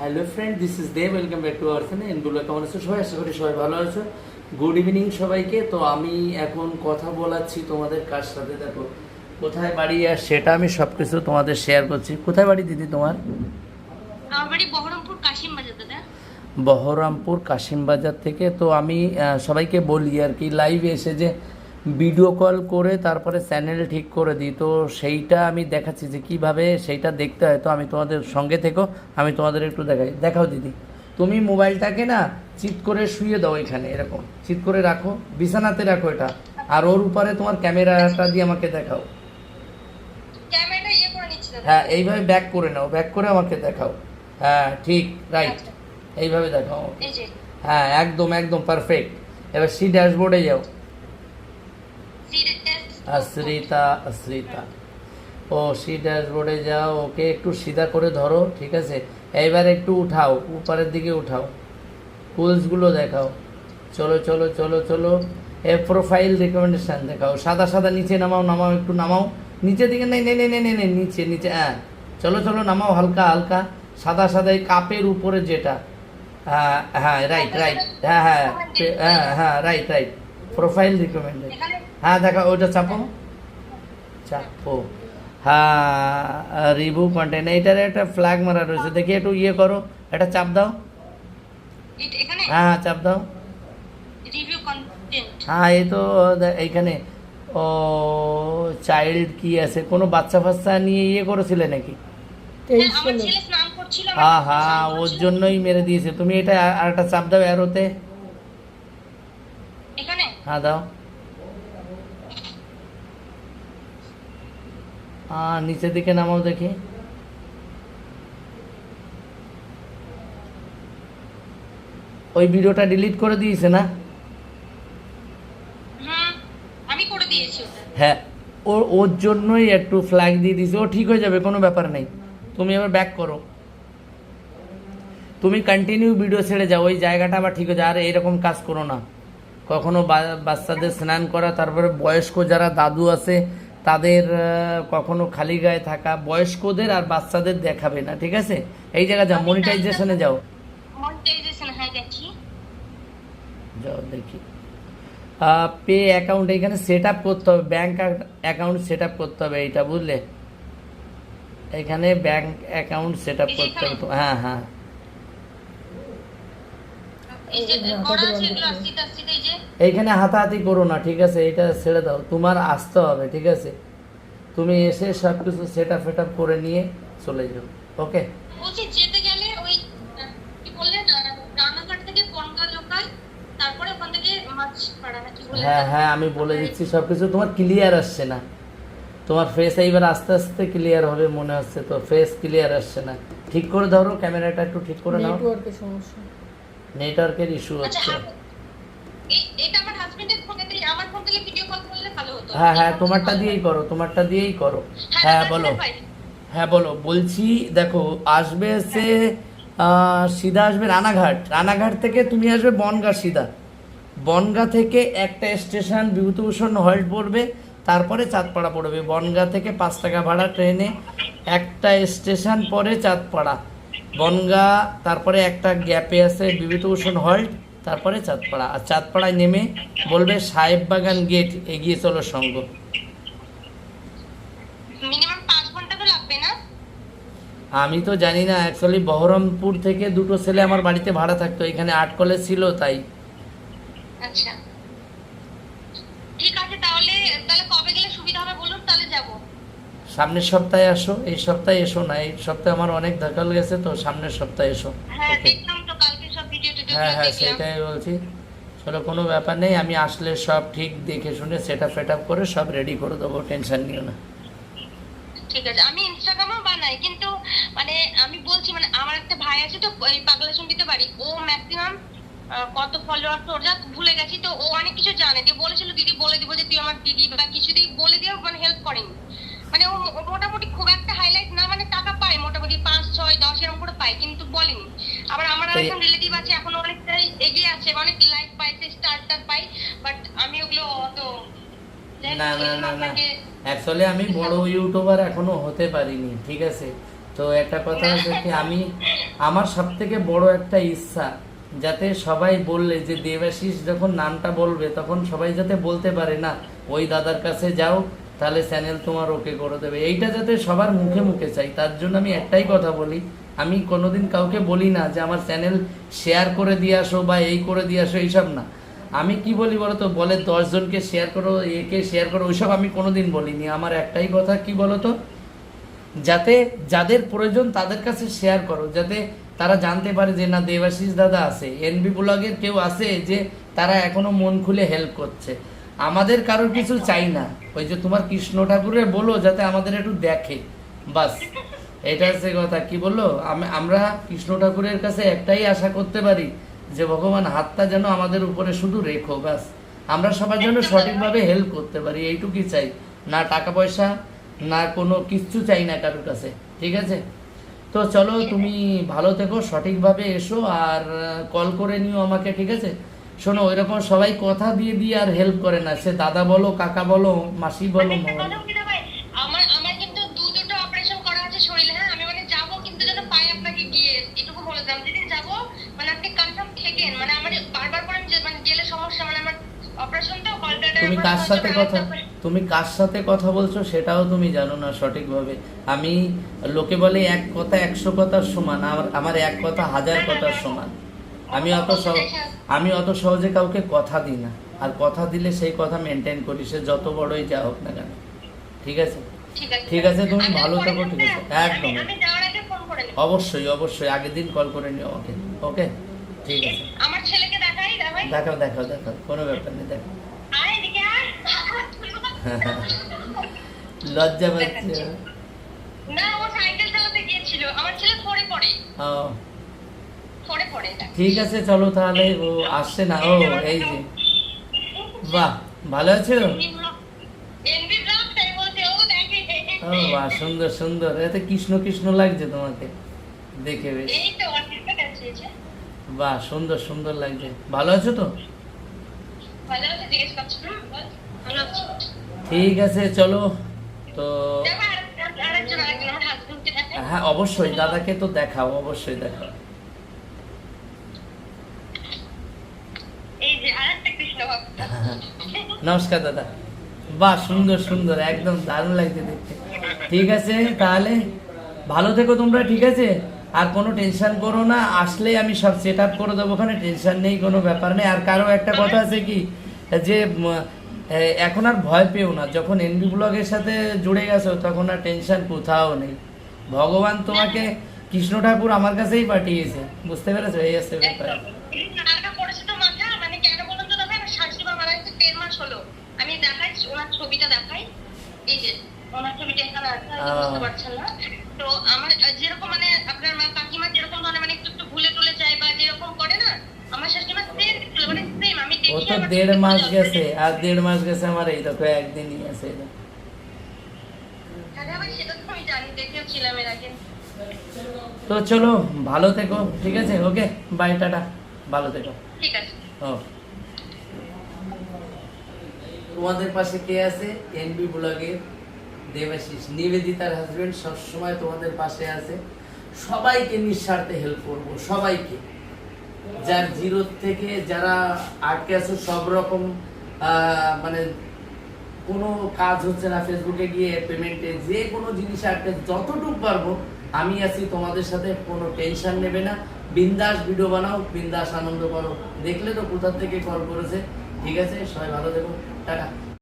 Hello friend this is Dev welcome back to our channel এনগুলো কেমন আছো? সবাই আশা করি সবাই ভালো আছো। গুড ইভিনিং সবাইকে। তো আমি এখন কথা বলাচ্ছি তোমাদের কার সাথে? দেখো কোথায় বাড়ি আর সেটা আমি সব কিছু তোমাদের শেয়ার করছি। কোথায় বাড়ি দিদি তোমার? আমার বাড়ি বহরমপুর কাশিম বাজার দাদা। বহরমপুর কাশিমবাজার থেকে। তো আমি সবাইকে বলি আর কি লাইভে এসে যে ভিডিও কল করে তারপরে চ্যানেল ঠিক করে দিই। তো সেইটা আমি দেখাচ্ছি যে কীভাবে সেইটা দেখতে হয়। তো আমি তোমাদের সঙ্গে থেকো আমি তোমাদের একটু দেখাই। দেখাও দিদি। তুমি মোবাইলটাকে না চিট করে শুয়ে দাও এখানে এরকম। চিট করে রাখো বিছানাতে রাখো এটা। আর ওর উপরে তোমার ক্যামেরাটা দিয়ে আমাকে দেখাও। ক্যামেরাটা ইয়ে হ্যাঁ এইভাবে ব্যাক করে নাও ব্যাক করে আমাকে দেখাও। হ্যাঁ ঠিক রাইট। এইভাবে দেখাও এই যে। হ্যাঁ একদম একদম পারফেক্ট। এবার সি ড্যাশবোর্ডে যাও। আশ্রিতা আশ্রিতা। ও, সি ড্যাশবোর্ডে যাও, ওকে একটু সিধা করে ধরো, ঠিক আছে? এইবার একটু উঠাও, উপরের দিকে উঠাও। টুলসগুলো দেখাও। চলো চলো চলো চলো। এ প্রোফাইল রেকমেন্ডেশন দেখাও। সাদা সাদা, নিচে নামাও নামাও, একটু নামাও। নিচের দিকে, নেই নেই নেই নেই নেই, নিচে নিচে হ্যাঁ। চলো চলো, নামাও, হালকা হালকা। সাদা সাদা, এই কাপের উপরে যেটা। হ্যাঁ হ্যাঁ রাইট রাইট হ্যাঁ হ্যাঁ হ্যাঁ হ্যাঁ রাইট রাইট প্রোফাইল রিকমেন্ডেড হ্যাঁ দেখা ওইটা চাপো। চাপো। হ্যাঁ রিভিউ কন্টেন্ট এইটার একটা ফ্ল্যাগ মারা রয়েছে। দেখি একটু ইয়ে করো। একটা চাপ দাও। হ্যাঁ হ্যাঁ চাপ দাও। হ্যাঁ এই তো এইখানে। ও চাইল্ড কি আছে? কোনো বাচ্চা ফাচ্চা নিয়ে ইয়ে করেছিলে নাকি? হ্যাঁ হ্যাঁ ওর জন্যই মেরে দিয়েছে। তুমি এটা আর- একটা চাপ দাও অ্যারোতে হ্যাঁ দাও হ্যাঁ নিচের দিকে নামাও দেখি। ওই ভিডিওটা ডিলিট করে দিয়েছে না? হ্যাঁ ওর ওর জন্যই একটু ফ্ল্যাগ দিয়ে দিয়েছে। ও ঠিক হয়ে যাবে কোনো ব্যাপার নেই। তুমি এবার ব্যাক করো। তুমি কন্টিনিউ ভিডিও ছেড়ে যাও ওই জায়গাটা আবার ঠিক হয়ে যায় আর এরকম কাজ করো না। কখনো বাচ্চাদের স্নান করা তারপরে বয়স্ক যারা দাদু আছে তাদের কখনো খালি গায়ে থাকা বয়স্কদের আর বাচ্চাদের দেখাবে না ঠিক আছে? এই জায়গা যাও মনিটাইজেশনে যাও। মনিটাইজেশন হয়ে যাও দেখি। পে অ্যাকাউন্ট এখানে সেট আপ করতে হবে ব্যাংক অ্যাকাউন্ট সেট আপ করতে হবে এইটা বুঝলে? এখানে ব্যাঙ্ক অ্যাকাউন্ট সেট আপ করতে হবে হ্যাঁ হ্যাঁ এই যে করা আছে এগুলো আসতে আসতে এই যে এইখানে হাতাহাতি করো না ঠিক আছে এটা ছেড়ে দাও তোমার আসতে হবে ঠিক আছে? তুমি এসে সব কিছু সেট আপ ফেট আপ করে নিয়ে চলে যাও ওকে যেতে গেলে ওই কি বললেন রানাঘাট থেকে বনগা লোকাল তারপরে ওখান থেকে মাছ পাড়া না কি বললেন হ্যাঁ হ্যাঁ আমি বলে দিচ্ছি সব কিছু তোমার ক্লিয়ার আসছে না। তোমার ফেস এইবার আস্তে আস্তে ক্লিয়ার হবে মনে হচ্ছে তো ফেস ক্লিয়ার আসছে না। ঠিক করে ধরো ক্যামেরাটা একটু ঠিক করে নাও। নেটওয়ার্কের সমস্যা। নেটওয়ার্কের ইস্যু আচ্ছা হচ্ছে। হ্যাঁ, হ্যাঁ হ্যাঁ তোমারটা দিয়েই করো তোমারটা দিয়েই করো। হ্যাঁ, হ্যাঁ বলো। হ্যাঁ বলো। বলছি দেখো আসবে সে সিধা আসবে রানাঘাট। রানাঘাট থেকে তুমি আসবে বনগা সিধা। বনগা থেকে একটা স্টেশন বিভূতিভূষণ হল্ট পড়বে তারপরে চাঁদপাড়া পড়বে। বনগা থেকে পাঁচ টাকা ভাড়া ট্রেনে একটা স্টেশন পরে চাঁদপাড়া। বনগা তারপরে একটা গ্যাপে আছে বিভূতিভূষণ হল্ট তারপরে চাঁদপাড়া। আর চাঁদপাড়ায় নেমে বলবে সাহেব বাগান গেট এগিয়ে চলো সঙ্গ। আমি তো জানি না অ্যাকচুয়ালি বহরমপুর থেকে দুটো ছেলে আমার বাড়িতে ভাড়া থাকতো এখানে আট কলেজ ছিল তাই। আচ্ছা। ঠিক আছে তাহলে তাহলে কবে গেলে সুবিধা হবে বলুন তাহলে যাব। সামনের সপ্তাহে আসো এই সপ্তাহে এসো না এই সপ্তাহে আমার অনেক ধাকাল গেছে তো সামনের সপ্তাহে এসো। হ্যাঁ হ্যাঁ হ্যাঁ সেটাই বলছি। চলো কোনো ব্যাপার নেই আমি আসলে সব ঠিক দেখে শুনে সেট আপ ফেট আপ করে সব রেডি করে দেবো টেনশন নিও না। ঠিক আছে আমি ইনস্টাগ্রামও বানাই কিন্তু মানে আমি বলছি মানে আমার একটা ভাই আছে তো এই পাগলা শুনতে বাড়ি ও ম্যাক্সিমাম কত ফলোয়ার তোর যা ভুলে গেছি তো ও অনেক কিছু জানে যে বলেছিল দিদি বলে দিব যে তুই আমার দিদি বা কিছুতেই বলে দিও মানে হেল্প করেনি। মানে ও মোটামুটি খুব একটা হাইলাইট না মানে টাকা পায় মোটামুটি পাঁচ ছয় দশ এরকম করে পায় কিন্তু বলেনি। আবার আমার আরেকজন রিলেটিভ আছে এখন অনেকটাই এগিয়ে আছে অনেক লাইক পাইছে স্টার টার পাই বাট আমি ওগুলো অত না না না না। অ্যাকচুয়ালি আমি বড় ইউটিউবার এখনও হতে পারিনি ঠিক আছে? তো একটা কথা হচ্ছে কি আমি আমার সব থেকে বড় একটা ইচ্ছা যাতে সবাই বললে যে দেবাশিস যখন নামটা বলবে তখন সবাই যাতে বলতে পারে না ওই দাদার কাছে যাও তাহলে চ্যানেল তোমার ওকে করে দেবে। এইটা যাতে সবার মুখে মুখে চাই, তার জন্য আমি একটাই কথা বলি। আমি কোনোদিন কাউকে বলি না যে আমার চ্যানেল শেয়ার করে দিয়ে আসো বা এই করে দিয়ে আসো, এইসব না। আমি কি বলি বলতো? বলে দশজনকে শেয়ার করো, একে শেয়ার করো, ওইসব আমি কোনোদিন বলিনি। আমার একটাই কথা কি বলতো? যাতে যাদের প্রয়োজন তাদের কাছে শেয়ার করো, যাতে তারা জানতে পারে যে না দেবাশিস দাদা আছে। এনবি ব্লগের কেউ আছে যে তারা এখনও মন খুলে হেল্প করছে। আমাদের কারোর কিছু চাই না। ওই যে তোমার কৃষ্ণ ঠাকুরের বলো যাতে আমাদের একটু দেখে। বাস এটা হচ্ছে কথা। কি বলল? আমরা কৃষ্ণ ঠাকুরের কাছে একটাই আশা করতে পারি যে ভগবান হাতটা যেন আমাদের উপরে শুধু রেখো ব্যাস আমরা সবার জন্য সঠিকভাবে হেল্প করতে পারি এইটুকুই চাই। না টাকা পয়সা না কোনো কিচ্ছু চাই না কারোর কাছে ঠিক আছে? তো চলো তুমি ভালো থেকো সঠিকভাবে এসো আর কল করে নিও আমাকে ঠিক আছে? শোনো ওইরকম সবাই কথা দিয়ে দিয়ে আর হেল্প করে না। সে দাদা বলো কাকা বলো মাসি বলো আমার আমার কিন্তু দু দুটো অপারেশন করা আছে শরীরে হ্যাঁ? আমি মানে যাব কিন্তু যেন পাই আপনাকে গিয়ে এটুকু বলে দিলাম। যেদিন যাব মানে আপনি কনফার্ম থেকেন। মানে আমার বারবার করে মানে গেলে সমস্যা মানে আমার অপারেশনটা তুমি কার সাথে কথা তুমি কার সাথে কথা বলছো সেটাও তুমি জানো না সঠিকভাবে। আমি লোকে বলে এক কথা একশো কথার সমান আমার আমার এক কথা হাজার কথার সমান। আমি অত আমি অত সহজে কাউকে কথা দিই না। আর কথা দিলে সেই কথা মেনটেন করি সে যত বড়ই যা হোক না কেন। ঠিক আছে? ঠিক আছে তুমি ভালো থাকো, ঠিক আছে। একদম। অবশ্যই অবশ্যই আগের দিন কল করে নিও আমাকে ওকে ঠিক আছে। আমার ছেলেকে দেখাই দেখাও দেখাও দেখাও কোনো ব্যাপার নেই দেখো লজ্জা পাচ্ছে। না ও সাইকেল চালাতে গিয়েছিল। আমার ছেলে পড়ে ও পড়ে। এটা ঠিক আছে চলো তাহলে। ও আসছে না। ও এই যে। বাহ ভালো আছো? ও বাহ সুন্দর সুন্দর। এতে কৃষ্ণ কৃষ্ণ লাগছে তোমাকে। দেখে বেশ। বাহ সুন্দর সুন্দর লাগছে। ভালো আছো তো? ঠিক আছে চলো। তো হ্যাঁ অবশ্যই। দাদাকে তো দেখাও অবশ্যই দেখাও এই যে আরেকটা কৃষ্ণ ভক্ত নমস্কার দাদা। বাহ, সুন্দর সুন্দর, একদম দারুণ লাগছে দেখতে। ঠিক আছে, তাহলে ভালো থেকো তোমরা, ঠিক আছে? আর কোনো টেনশন করো না আসলে আমি সব সেট আপ করে দেবো ওখানে টেনশন নেই, কোনো ব্যাপার নেই। আর কারও একটা কথা আছে কি, যে এখন আর ভয় পেও না। যখন এনবি ব্লগের সাথে জুড়ে গেছো, তখন আর টেনশন কোথাও নেই। ভগবান তোমাকে কৃষ্ণ ঠাকুর আমার কাছেই পাঠিয়েছে। বুঝতে পেরেছ? এই আছে ব্যাপার একদম। এই নাড়াটা পড়েছে তো মাথা, মানে কেন বলুন তো দাদা, আমার শাশুড়ি মা মারা গেছে দেড় মাস হলো। আমি দেখাই, ওনার ছবিটা দেখাই। এই যে, ওনার ছবিটা এখানে আছে, বুঝতে পারছেন না। তো আমার যেরকম মানে আপনার কাকিমা যেরকম ধরনের মানে একটু একটু ভুলে টুলে যায় বা যেরকম করে না আমার শাশুড়ি মা same ছিল, মানে same, আমি ও দেখি তো দেড় মাস গেছে আর দেড় মাস গেছে আমার এই দেখো একদিনই আছে। তো চলো ভালো থেকো ঠিক আছে ওকে বাই টাটা ভালো থেকো ঠিক আছে ও তোমাদের পাশে কে আছে? এনবি ব্লগের দেবাশিস। নিবেদিতার হাজবেন্ড সবসময় তোমাদের পাশে আছে। সবাইকে নিঃস্বার্থে হেল্প করব, সবাইকে। যার জিরো থেকে যারা আটকে আছে, সব রকম মানে কোনো কাজ হচ্ছে না ফেসবুকে গিয়ে পেমেন্টে যে কোনো জিনিসে আটকে যতটুকু পারব, আমি আছি তোমাদের সাথে, কোনো টেনশন নেবে না। বিন্দাস ভিডিও বানাও, বিন্দাস আনন্দ করো। দেখলে তো কোথার থেকে কল করেছে। ঠিক আছে? সবাই ভালো থেকো। টাটা